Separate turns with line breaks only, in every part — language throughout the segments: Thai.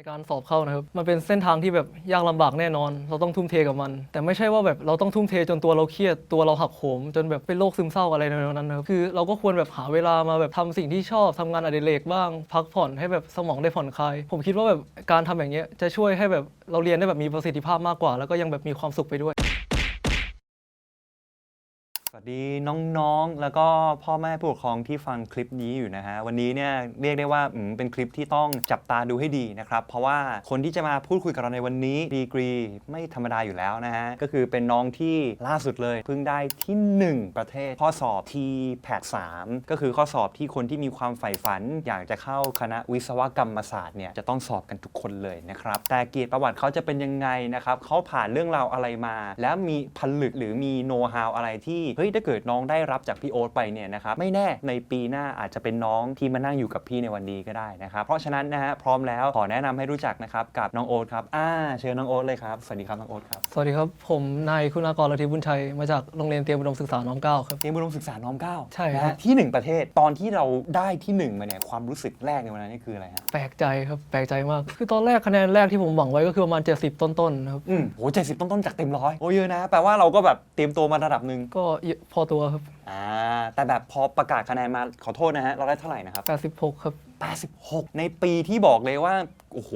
ในการสอบเข้านะครับ มันเป็นเส้นทางที่แบบยากลำบากแน่นอน เราต้องทุ่มเทกับมัน แต่ไม่ใช่ว่าแบบเราต้องทุ่มเทจนตัวเราเครียด ตัวเราหักโหม จนแบบเป็นโรคซึมเศร้าอะไรในนั้นนะครับ คือเราก็ควรแบบหาเวลามาแบบทำสิ่งที่ชอบทำงานอดิเรกบ้าง พักผ่อนให้แบบสมองได้ผ่อนคลาย ผมคิดว่าแบบการทำอย่างเงี้ยจะช่วยให้แบบเราเรียนได้แบบมีประสิทธิภาพมากกว่า แล้วก็ยังแบบมีความสุขไปด้วย
สวัสดีน้องๆ แล้วก็พ่อแม่ผู้ปกครองที่ฟังคลิปนี้อยู่นะฮะวันนี้เนี่ยเรียกได้ว่าอืมเป็นคลิปที่ต้องจับตาดูให้ดีนะครับเพราะว่าคนที่จะมาพูดคุยกับเราในวันนี้ดีกรีไม่ธรรมดาอยู่แล้วนะฮะก็คือเป็นน้องที่ล่าสุดเลยเพิ่งได้ที่1ประเทศข้อสอบ t p a t 3ก็คือข้อสอบที่คนที่มีความใฝ่ฝัน อยากจะเข้าคณะวิศวกรรมศาสตร์เนี่ยจะต้องสอบกันทุกคนเลยนะครับแต่เกียรติประวัติเขาจะเป็นยังไงนะครับเขาผ่านเรื่องราวอะไรมา แล้วมีผลึกหรือมีโน้ตฮาวอะไรที่ฮ้ยถ้าเกิดน้องได้รับจากพี่โอ๊ตไปเนี่ยนะครับไม่แน่ในปีหน้าอาจจะเป็นน้องที่มานั่งอยู่กับพี่ในวันนี้ก็ได้นะครับเพราะฉะนั้นนะฮะพร้อมแล้วขอแนะนำให้รู้จักนะครับกับน้องโอ๊ตครับอ่าเชิญน้องโอ๊ตเลยครับสวัสดีครับน้องโอ๊ตครับ
สวัสดีครับ ผมนายคุณากรลัทธิบุญชัย มาจากโรงเรียนเตรียมอุดมศึกษาน้อมเกล้าครับ
เตรียมอุดมศึกษาน้อมเกล้า
ใช่
นะ
ครั
ฮะ
บ
ที่หนึ่งประเทศตอนที่เราได้ที่หนึ่งมาเนี่ยความรู้สึกแรกในวันนั้นนี่คืออะไรฮะ
แปลกใจครับแปลกใจมาก คือตอนแรกคะแนนแรกที่ผมหวังไว้ก็คือประมาณ 70 ต้นๆนะครับ
อืมโหเจ็ดสิบต้นๆจากเต็มร้อยโอ้เยอะนะแปลว่าเราก็แบบเตรียมตัวมาระดับหนึ่ง
ก็เยอะพอตัวครับ
อ่าแต่แบบพอประกาศคะแนนมาขอโทษนะฮะเราได้เท่าไหร่นะครับ
86 ครับ
86 ในปีที่บอกเลยว่า โอ้โห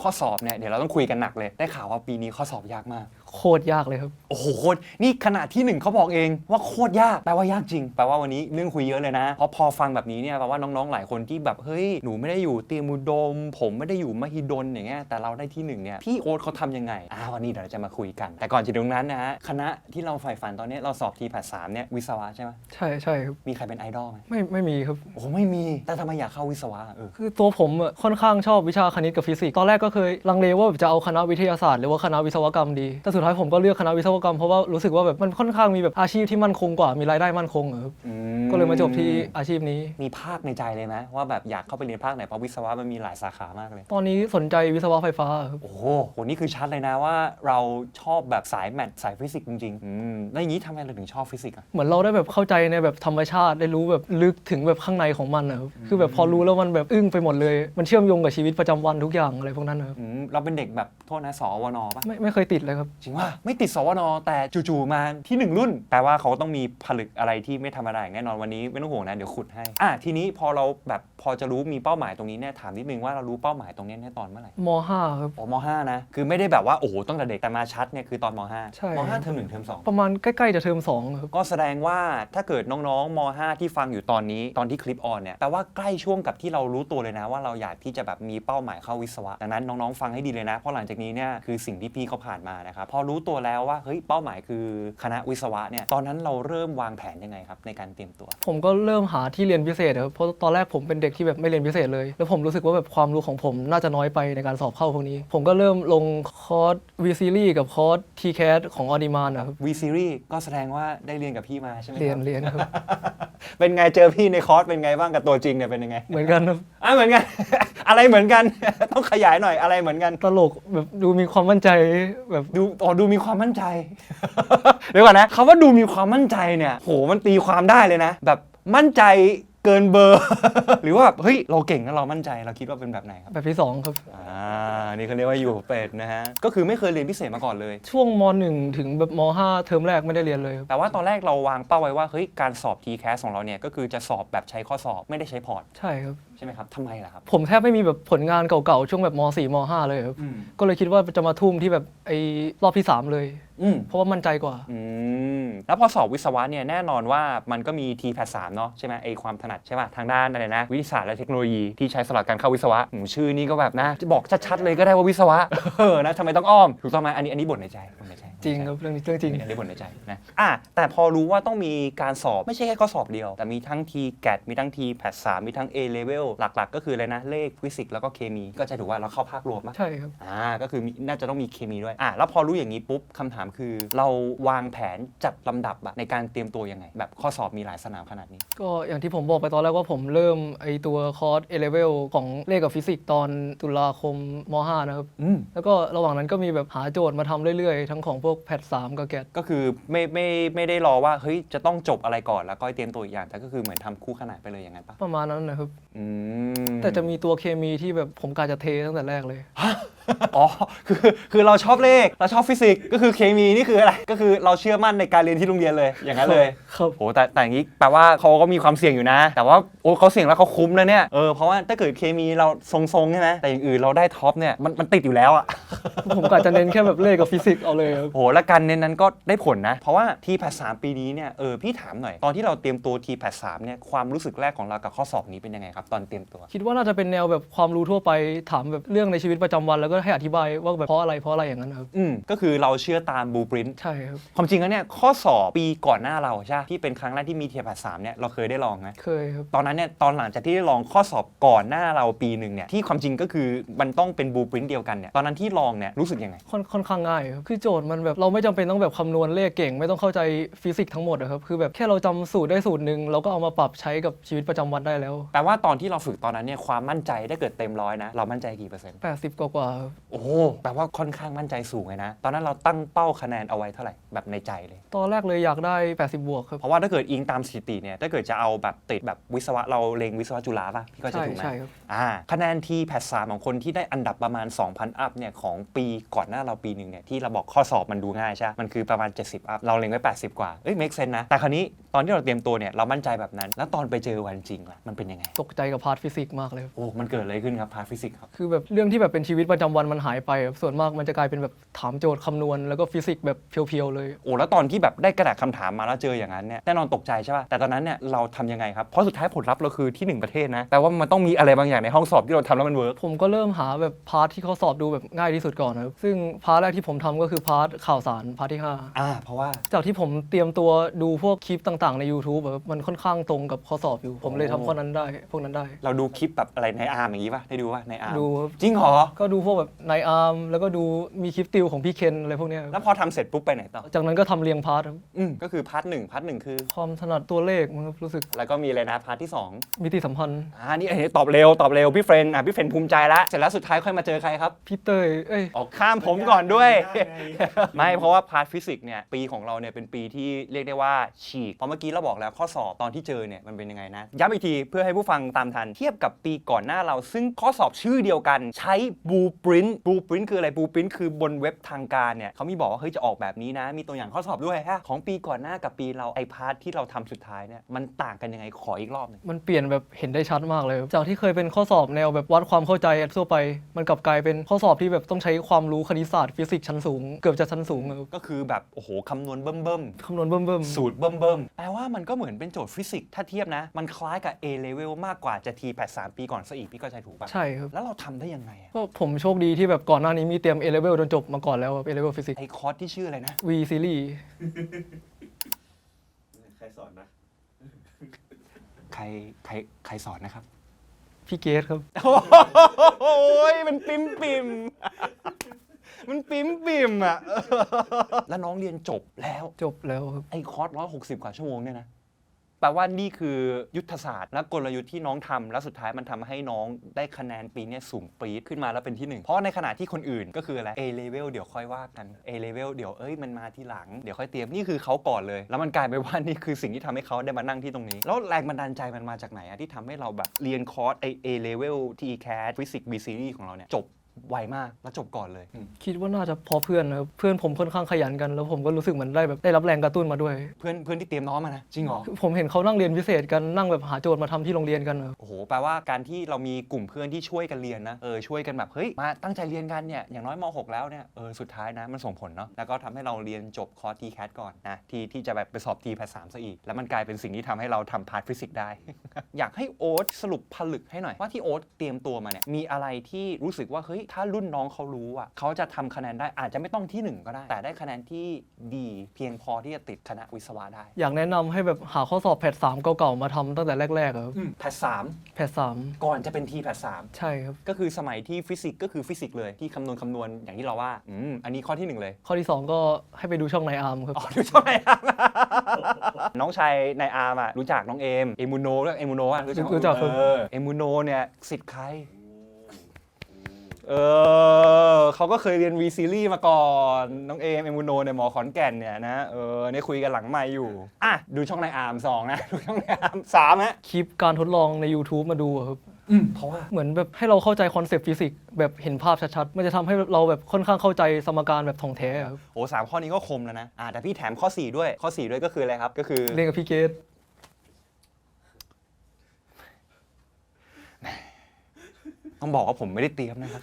ข้อสอบเนี่ย เดี๋ยวเราต้องคุยกันหนักเลย ได้ข่าวว่าปีนี้ข้อสอบยากมาก
โคตรยากเลยครับ
โอ้โหโคตรนี่ขนาดที่หนึ่งเขาบอกเองว่าโคตรยากแปลว่ายากจริงแปลว่าวันนี้เรื่องคุยเยอะเลยนะเพราะพอฟังแบบนี้เนี่ยแปลว่าน้องๆหลายคนที่แบบเฮ้ยหนูไม่ได้อยู่เตรียมอุดม ผมไม่ได้อยู่มหิดลอย่างเงี้ยแต่เราได้ที่หนึ่งเนี่ยพี่โอ๊ตเขาทำยังไงอ่าวันนี้เดี๋ยวเราจะมาคุยกัน แต่ก่อนจะถึงตรงนั้นนะฮะคณะที่เราใฝ่ฝันตอนนี้เราสอบทีแพทสามเนี่ยวิศวะใช่ไหม
ใช่ใช่ครับ
มีใครเป็นไอดอลไหม
ไม่ไม่มีครับ
โอ้โหไม่มีแต่ทำไมอยากเข้าวิศวะเออ
คือตัวผมอะค่อนข้างชอบวิชาคณิตกับฟิสิกส์ตอนแรกก็เคยลังเลว่าแบบจะเอาคณะวิทยาศาสตร์หรือว่าคณะวิศวกรรมดีแต่สุดท้ายผมก็เลือกคณะวิศวกรรมเพราะว่ารู้สึกว่าแบบมันค่อนข้างมีแบบอาชีพที่มั่นคงกว่ามีรายได้มั่นคงอะครับ
อื
ก็เลยมาจบที่อาชีพนี้
มีภาคในใจเลยไหมว่าแบบอยากเข้าไปเรียนภาคไหนเพราะวิศวะมันมีหลายสาขามากเลย
ตอนนี้สนใจวิศวะไฟฟ้าครับ
โอ้โหโหนี่คือชัดเลยนะว่าเราชอบแบบสายแมทสายฟิสิกส์จริงๆอืมแล้วอย่างนี้ทำไมเราถึงชอบฟิสิกส์อะ
เหมือนเราได้แบบเข้าใจในแบบธรรมชาติได้รู้แบบลึกถึงแบบข้างในของมันนะครับคือแบบพอรู้แล้วมันแบบอึ้งไปหมดเลย มันเชื่อมโยงกับชีวิตประจำวันทุกอย่างอะไรพวกนั้นนะครับ
อืมเราเป็นเด็กแบบโทษนะสวนปะ
ไม่ไม่เคยติดเลยครับ
จริงว่าไม่ติดสวนแต่จู่ๆมาที่หนึ่งรุ่นแปลว่าเขาต้องมีผลึกอะไรที่ไม่ธรรมดาอย่างแน่นอนวันนี้ไม่ต้องห่วงนะเดี๋ยวขุดให้อะทีนี้พอเราแบบพอจะรู้มีเป้าหมายตรงนี้เนี่ยถามนิดนึงว่าเรารู้เป้าหมายตรงเนี้ยในตอนเมื่อไหร่
ม .5 ครับ
อ๋อมห้านะคือไม่ได้แบบว่าโอ้โหตั้งแต่เด็กแต่มาชัดเนี่ยคือตอนมห้า
ใช่
มห้าเทอมหนึ่งเทอมสอง
ประมาณใกล้ๆจะเทอมสองครับ
ก็แสดงว่าถ้าเกิดน้องๆมห้าที่ฟังอยู่ตอนนี้ตอนที่คลิปออนเนี่ยแปลว่าใกล้ช่วงกับที่เรารู้ตัวเลยนะ ว่าเราอยากที่จะแบบมีเป้าหมายเข้าวิศวะดังนั้นน้องๆฟังให้ดีเลยนะ เพราะหลังจากนี้เนี่ยคือสิ่งที่พี่เขาผ่านมานะครับพอรู้ตัวแล้วว่าเฮ้ยเป้าหมายคือคณะวิศวะเนี่ยตอนนั้นเราเริ่มวางแผนยังไงครับในการเตรียมตัว
ผมก็เริ่มหาที่เรียนพิเศษครับเพราะตอนแรกผมเป็นเด็กที่แบบไม่เรียนพิเศษเลย แล้วผมรู้สึกว่าแบบความรู้ของผมน่าจะน้อยไปในการสอบเข้าพวกนี้ ผมก็เริ่มลงคอร์ส V Series กับคอร์ส TCAS ของ Audiman นะครับ
V Series ก็แสดงว่าได้เรียนกับพี่มาใช่ไหมคบ
เรียนเรียนครับ
เป็นไงเจอพี่ในคอร์สเป็นไงบ้างกับตัวจริงเนี่ยเป็นยังไง
เหมือนกันครับ
อะเหมือนกัน อะไรเหมือนกัน ต้องขยายหน่อยอะไรเหมือนกัน
ตลกแบบดูมีความมั่นใจแบบ
ดูอ๋อดูมีความมั่นใจ เดี๋ยวก่อนนะคำว่าดูมีความมั่นใจเนี่ยโหมันตีความได้เลยนะ แบบมั่นใจเกินเบอร์ หรือว่าแบบเฮ้ยเราเก่งนะเรามั่นใจเราคิดว่าเป็นแบบไหนครับ
แบบที่สองครับ
อ่านี่เขาเรียกว่าอยู่เป็ดนะฮะก็คือไม่เคยเรียนพิเศษมาก่อนเลย
ช่วงม .1 ถึงแบบม .5 เทอมแรกไม่ได้เรียนเลยครับ
แต่ว่าตอนแรกเราวางเป้าไว้ว่าเฮ้ยการสอบ TCAS ของเราเนี่ยก็คือจะสอบแบบใช้ข้อสอบไม่ได้ใช้พอร์ต
ใช่ครับ
ใช่ไหมครับทำไมล่ะครับ
ผมแทบไม่มีแบบผลงานเก่าๆ ช่วงแบบม .4 ม .5 เลยครับ
อืม
ก็เลยคิดว่าจะมาทุ่มที่แบบไอ้รอบที่ 3 เลย
อืม
เพราะว่ามั่นใจกว่า
อืมแล้วพอสอบวิศวะเนี่ยแน่นอนว่ามันก็มี t p a t 3เนาะใช่ไหมไอความถนัดใช่ป่ะทางด้านอะไรนะ วิทยาศาสตร์และเทคโนโลยีที่ใช้สำหรับการเข้าวิศวะหืมชื่อนี้ก็แบบนะ จะบอกชัดๆเลยก็ได้ว่าวิศวะ เออนะทำไมต้องอ้อม ถูกต้องไหมอันนี้อันนี้บ่นในใจบ่นในใจ
จริงครับเรื่องนี้เรื่องจริง
อันนี้บ่นในใจนะอะแต่พอรู้ว่าต้องมีการสอบไม่ใช่แค่ข้อสอบเดียว แต่มีทั้ง t g a t มีทั้ง t p a t 3มีทั้ง A level หลัก ๆ ก็คืออะไรนะเลขฟิสิกส์แล้วก็เคมี ก็จะถือว่าเราเข้าภาครวมมาก
ใช่ครับ
อ่าก็คือมีน่าจะต้องมีเคมีด้วยอ่าแล้วพอรู้อย่างนี้ปุ๊บคำถามคือ เราวางแผนจัดลำดับอะในการเตรียมตัวยังไง แบบข้อสอบมีหลายสนามขนาดนี้
ก็อย่างที่ผมบอกไปตอนแรกว่าผมเริ่มไอตัวคอร์ส A level ของเลขกับฟิสิกส์ตอนตุลาคมม .5 นะครับ
อืม
แล้วก็ระหว่างนั้นก็มีแบบหาโจทย์มาทำเรื่อยๆ ทั้งของพวกกแพทสามกับแกด
ก็คือไม่ไม่ไม่ได้รอว่าเฮ้ยจะต้องจบอะไรก่อนแล้วก็เตรียมตัวอีกอย่าง แต่ก็คือเหมือนทำคู่ขนานไปเลยอย่างนั้นปะ
ประมาณนั้นนะครับ
อืม
แต่จะมีตัวเคมีที่แบบผมกาจะเทตั้งแต่แรกเลย
อ๋อ คือคือเราชอบเลขเราชอบฟิสิกส์ก็คือเคมีนี่คืออะไร ก็คือเราเชื่อมั่นในการเรียนที่โรงเรียนเลยอย่างนั้นเลย
ครับ
โอ้แต่แต่อย่างนี้แปลว่าเขาก็มีความเสี่ยงอยู่นะ แต่ว่าโอ้เขาเสี่ยงแล้วเขาคุ้มนะเนี่ยเออเพราะว่าถ้าเกิดเคมีเราทรงๆใช่ไหมแต่อย่างอื่นเราได้ท็อปเนี่ยมันมันติดอยู่แล้วอะ
ผมกาจะเน้นแค่แบบเลขกับฟิสิกส์เอาเลยครับ
โหและการเน้นนั้นก็ได้ผลนะ เพราะว่าทีแพทสามปีนี้เนี่ยเออพี่ถามหน่อยตอนที่เราเตรียมตัวทีแพทสามเนี่ยความรู้สึกแรกของเรากับข้อสอบนี้เป็นยังไงครับตอนเตรียมตัว
คิดว่าน่าจะเป็นแนวแบบความรู้ทั่วไปถามแบบเรื่องในชีวิตประจำวันแล้วก็ให้อธิบายว่าแบบเพราะอะไรเพราะอะไรอย่างนั้นครับ
อืมก็คือเราเชื่อตามบูปริน
ใช่ครับ
ความจริงแล้วเนี่ยข้อสอบปีก่อนหน้าเราใช่ปะที่เป็นครั้งแรกที่มีทีแพทสามเนี่ยเราเคยได้ลองไหม
เคยครับ
ตอนนั้นเนี่ยตอนหลังจากที่ได้ลองข้อสอบก่อนหน้าเราปีหนึ่งเนี่ยที่ความจริงก็คือมันต้องเป็นบูปรินเดียวกันเนี่ยตอนนั้นที่ลองเนี่ยรู้สึกยังไง
ค่อนค่อนข้างง่ายครับคือโจทย์มันแบบเราไม่จำเป็นต้องแบบคำนวณเลขเก่ง ไม่ต้องเข้าใจฟิสิกส์ทั้งหมดอะครับคือแบบแค่เราจำสูตรได้สูตรหนึ่งเราก็เอามาปรับใช้กับชีวิตประจำวันได้แล้ว
แปลว่าตอนที่เราฝึกตอนนั้นเนี่ยความมั่นใจถ้าเกิดเต็มร้อยนะเรามั่นใจกี่เปอร์เซ็นต์
80 กว่ากว่าๆครับ
โอ้โหแปลว่าค่อนข้างมั่นใจสูงเลยนะ ตอนนั้นเราตั้งเป้าคะแนนเอาไว้เท่าไหร่แบบในใจเลย
ตอนแรกเลยอยากได้ 80 บวกครับ
เพราะว่าถ้าเกิดอิงตามสถิติเนี่ย ถ้าเกิดจะเอาแบบติดแบบวิศวะเราเลงวิศวะจุฬาป่ะพี่ก็จะ
ใช่
ถูกไหม
ใช่ครับ
อ่าคะแนนทีแพทสามของคนที่ได้อันดับประมาณ 2,000 อัพเนี่ยของปีก่อนหน้าเราปีหนึ่งเนี่ยที่เราบอกข้อสอบมันดูง่ายใช่ปะมันคือประมาณ 70 อัพเราเล็งไว้ 80 กว่า เอ้ย make sense นะ แต่คราวนี้ตอนที่เราเตรียมตัวเนี่ยเรามั่นใจแบบนั้น แล้วตอนไปเจอวันจริงล่ะมันเป็นยังไง
ตกใจกับพาร์ทฟิสิกส์มากเลยครับ
โอ้ มันเกิดอะไรขึ้นครับพาร์ทฟิสิกส์ครับ
คือแบบเรื่องที่แบบเป็นชีวิตประจำวันมันหายไปครับส่วนมากมันจะกลายเป็นแบบถามโจทย์คำนวณ แล้วก็ฟิสิกส์แบบเพียวๆเลย
โอ้แล้วตอนที่แบบได้กระดาษคำถามมาแล้วเจออย่างนั้นเนี่ยแน่นอนตกใจใช่ป่ะแต่ตอนนั้นเนี่ยเราทำยังไงครับ เพราะสุดท้ายผลลัพธ์เราคือที่หนึ่งประเทศนะแต่ว่ามันต้องมีอะไรบางอย่างในห้องสอบที่เราทำแล้วมันเวิร์ก
ผมก็เริ่มหาแบบพาร์ทที่เขาสอบดูแบบง่ายที่สุดก่อนนะครับซึ่งพาร์ทแรกที่ผมทำก็คือพาร์ทข่าวสารพาร์ทที่ห้า
อ่าเพราะว่า
จากที่ผมเตรียมตัวดูพวกคลิปต่างๆ ใน YouTube แบบมันค่อนข้างตรงกับข้อสอบอยู่ ผมเลยทำข้อนั้นได้ พวกนั้นได้
เราดูคลิปแบบอะไรในอาร์มอย่างนี้ป่ะได้ดูป่ะในอาร์ม
ดูครับ
จริงเหรอ
ก็ดูพวกแบบในอาร์มแล้วก็ดูมีคลิปติวของพี่เคนอะไรพวกเนี้ยครับ
แล้วพอทำเสร็จปุ๊บไปไหนต่อ
จากนั้นก็ทำเรียงพาร์ทครับ
อืมก็คือพาร์ทหนึ่งพาร์ทหนึ่งคือ
ความถนัดตัวเลขมันครับรู้สึก
แล้วก็มีอะไรนะพาร์ทที่สอง
มิติสัมพันธ์
อ่านี่เอ้ยตอบเร็วตอบเร็วพี่เฟรนอะพี่เฟรนภูมิใจแล้วเสร็จแล้วสุดท้ายค่อยมาเจอใครครับ
พี่เต้ยเอ้ย
ออกข้ามผมก่อนด้วย ไม่เพราะว่าพาร์ทฟิสิกส์เนี่ยปีของเราเนี่ยเป็นปีที่เรียกได้ว่าฉีกเพราะเมื่อกี้เราบอกแล้วข้อสอบตอนที่เจอเนี่ยมันเป็นยังไงนะ ย้ำอีกทีเพื่อให้ผู้ฟังตามทัน เทียบกับปีก่อนหน้าเราซึ่งข้อสอบชื่อเดียวกัน ใช้บูปรินต์บูปรินต์คืออะไรบูปรินต์คือบนเว็บทางการเนี่ยเขามีบอกว่าเฮ้ยจะออกแบบนี้นะ มีตัวอย่างข้อสอบด้วยฮะของปีก่อนหน้ากับปีเราไอพาร์ทที่เราทำสุดท้ายเนี่ยมันต่างกันยังไงขออีกรอบหนึง
มันเปลี่ยนแบบเห็นได้ชัดมากเลยครับจากที่เคยเป็นข้อสอบแนวแบบวัดความเข้าใจทั่วไป มันกลับกลายเป็นข้อสอบที่แบบต้องใช้ความรู้คณิตศาสตร์ฟิสิกส์ชั้นสูงเกือบจะชั้นสูงครับ
ก็คือแบบโอ้โหคำนวณเบิ่มเบิ่มๆ
คำนวณเบิ่มๆ
สูตรเบิ่มเบิ่มแปลว่ามันก็เหมือนเป็นโจทย์ฟิสิกส์ถ้าเทียบนะ มันคล้ายกับ A level มากกว่าจะ T 8 3 ปีก่อนซะอีกพี่ก็ใจถูกปะ
ใช่ครับ
แล้วเราทำได้ยังไงอะ
ก็ผมโชคดีที่แบบก่อนหน้านี้มีเตรียม A level จนจบมาก่อนแล้วครับ A level ฟิสิกส์
ไอคอร์สที่ชื่ออะไรนะ
V series
ใครสอนนะ
ใครใครใครสอนนะครับ
พี่เกตครับ
โอ้ยมันปิมปิมมันปิมปิมอะ แล้วน้องเรียนจบแล้ว
จบแล้วครับ
ไอคอร์สร้อยหกสิบกว่าชั่วโมงเนี่ยนะ แปลว่านี่คือยุทธศาสตร์และกลยุทธ์ที่น้องทำแล้วสุดท้ายมันทำให้น้องได้คะแนนปีเนี้ยสูงปรี๊ดขึ้นมาแล้วเป็นที่หนึ่งเพราะในขณะที่คนอื่นก็คืออะไร A level เดี๋ยวค่อยว่ากัน A level เดี๋ยวเอ้ยมันมาทีหลังเดี๋ยวค่อยเตรียมนี่คือเขาก่อนเลย แล้วมันกลายเป็นว่านี่คือสิ่งที่ทำให้เขาได้มานั่งที่ตรงนี้ แล้วแรงบันดาลใจมันมาจากไหนอะที่ทำให้เราแบบเรียนคอร์สไอ A level TCAT Physics B series ของเราเนี่ยจบ ไวมากแล้วจบก่อนเลยอืม
คิดว่าน่าจะเพอเพื่อนนะครับเพื่อนผมค่อนข้างขยันกัน แล้วผมก็รู้สึกเหมือนได้แบบได้รับแรงกระตุ้นมาด้วย
เพื่อนเพื่อนที่เตรียมน้องมานะจริงเหรอ
ผมเห็นเขานั่งเรียนพิเศษกันนั่งแบบหาโจทย์มาทำที่โรงเรียนกันครับ
โอ้โห แปลว่าการที่เรามีกลุ่มเพื่อนที่ช่วยกันเรียนนะ เออ ช่วยกันแบบ เฮ้ย มาตั้งใจเรียนกันเนี่ย อย่างน้อยม .6 แล้วเนี่ย เออ สุดท้ายนะ มันส่งผลเนาะ แล้วก็ทำให้เราเรียนจบคอร์ส TCAT ก่อนนะ ที่ที่จะแบบไปสอบ T แพทสามซะอีก แล้วมันกลายเป็นสิ่งที่ทำให้เราทำพาร์ทฟิสิกส์ได้ อยากให้โอ๊ตสรุปผลึกให้หน่อยว่าที่โอ๊ตเตรียมตัวมาเนี่ย มีอะไรที่รู้สึกว่า เฮ้ยถ้ารุ่นน้องเขารู้อะเขาจะทำคะแนนได้อาจจะไม่ต้องที่หนึ่งก็ได้ แต่ได้คะแนนที่ดีเพียงพอที่จะติดคณะวิศวะได้
อยากแนะนำให้แบบหาข้อสอบแพทสามเก่าๆมาทำตั้งแต่แรกๆครับ
แพทสาม
แพทสาม
ก่อนจะเป็น T แพทสาม
ใช่ครับ
ก็คือสมัยที่ฟิสิกส์ก็คือฟิสิกส์เลยที่คำนวณคำนวณอย่างที่เราว่าอืมอันนี้ข้อที่หนึ่งเลย
ข้อที่ 2 ก็ให้ไปดูช่องในอาร์มครับ
อ๋อดูช่องไหนอาร์มน้องชายในอาร์มอะรู้จักน้องเอมเอมูโนด้วยเอมูโนอะ
รู้จักครับ
เออเอมูโนเนี่ยสิทธิ์ใคร เออเขาก็เคยเรียนวีซีรีส์มาก่อน น้องเอมเอมูโนเนี่ยหมอขอนแก่นเนี่ยนะ เออเนี่ยคุยกันหลังไม่อยู่ อะ ดูช่องในอาร์มสองนะ ดูช่องในอาร์มสามฮะ
คลิปการทดลองใน YouTube มาดูอะครับ
อืมเพราะว่า
เหมือนแบบให้เราเข้าใจคอนเซปต์ฟิสิกส์แบบเห็นภาพชัดๆ มันจะทำให้เราแบบค่อนข้างเข้าใจสมการแบบท่องแท้อะครับ
โอ้สามข้อนี้ก็คมแล้วนะ อ่าแต่พี่แถมข้อ 4 ด้วย ข้อ 4 ด้วยก็คืออะไรครับ ก็คือ
เรียนกับพี่เกต
ต้องบอกว่าผมไม่ได้เตรียมนะครับ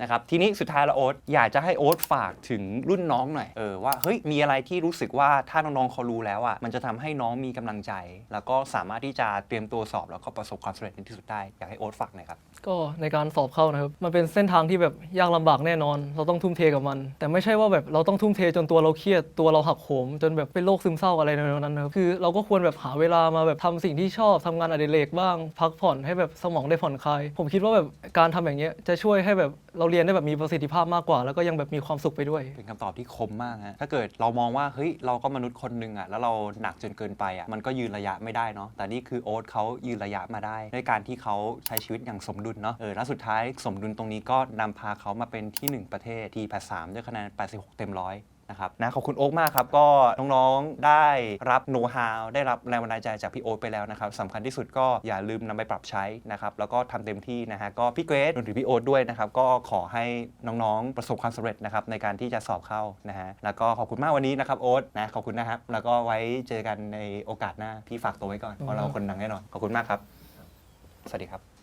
นะครับทีนี้สุดท้ายแล้วโอ๊ตอยากจะให้โอ๊ตฝากถึงรุ่นน้องหน่อยเออว่าเฮ้ยมีอะไรที่รู้สึกว่าถ้าน้องๆเขารู้แล้วอะมันจะทำให้น้องมีกำลังใจ แล้วก็สามารถที่จะเตรียมตัวสอบ แล้วก็ประสบความสำเร็จในที่สุดได้อยากให้โอ๊ตฝากหน่อยครับ
ก็ในการสอบเข้านะครับมันเป็นเส้นทางที่แบบยากลำบากแน่นอน เราต้องทุ่มเทกับมัน แต่ไม่ใช่ว่าแบบเราต้องทุ่มเทจนตัวเราเครียดตัวเราหักโหม จนแบบเป็นโรคซึมเศร้าอะไรในนั้นนะครับคือเราก็ควรแบบหาเวลามาแบบทำสิ่งที่ชอบทำงานอดิเรกบ้าง พักผ่อนให้แบบสมองได้ผ่อนคลาย ผมคิดว่าแบบการทำอย่างเงี้ยจะช่วยให้แบบเราเรียนได้แบบมีประสิทธิภาพมากกว่า แล้วก็ยังแบบมีความสุขไปด้วย
เป็นคำตอบที่คมมากฮะถ้าเกิดเรามองว่าเฮ้ยเราก็มนุษย์คนหนึ่งอะแล้วเราหนักจนเกินไปอะมันก็ยืนระยะไม่ได้เนาะแต่นี่คือโอ๊ตเขายืนระยะมาได้ด้วยการที่เขาใช้ชีวิตอย่างสมดุลเนาะเออแล้วสุดท้ายสมดุลตรงนี้ก็นำพาเขามาเป็นที่1ประเทศที่83ด้วยคะแนน86 เต็มร้อย นะครับนะขอบคุณโอ๊คมากครับ ก็น้องๆได้รับโน้ตฮาวได้รับแรงบันดาลใจจากพี่โอ๊ตไปแล้วนะครับสำคัญที่สุดก็อย่าลืมนำไปปรับใช้นะครับแล้วก็ทำเต็มที่นะฮะก็พี่เกรซรวมถึงพี่โอ๊ตด้วยนะครับก็ขอให้น้องๆประสบความสำเร็จนะครับในการที่จะสอบเข้านะฮะแล้วก็ขอบคุณมากวันนี้นะครับโอ๊ตนะขอบคุณนะครับแล้วก็ไว้เจอกันในโอกาสหน้าพี่ฝากตัวไว้ก่อนเพราะเราคนดังแน่นอนขอบคุณมากครับ สวัสดีครับ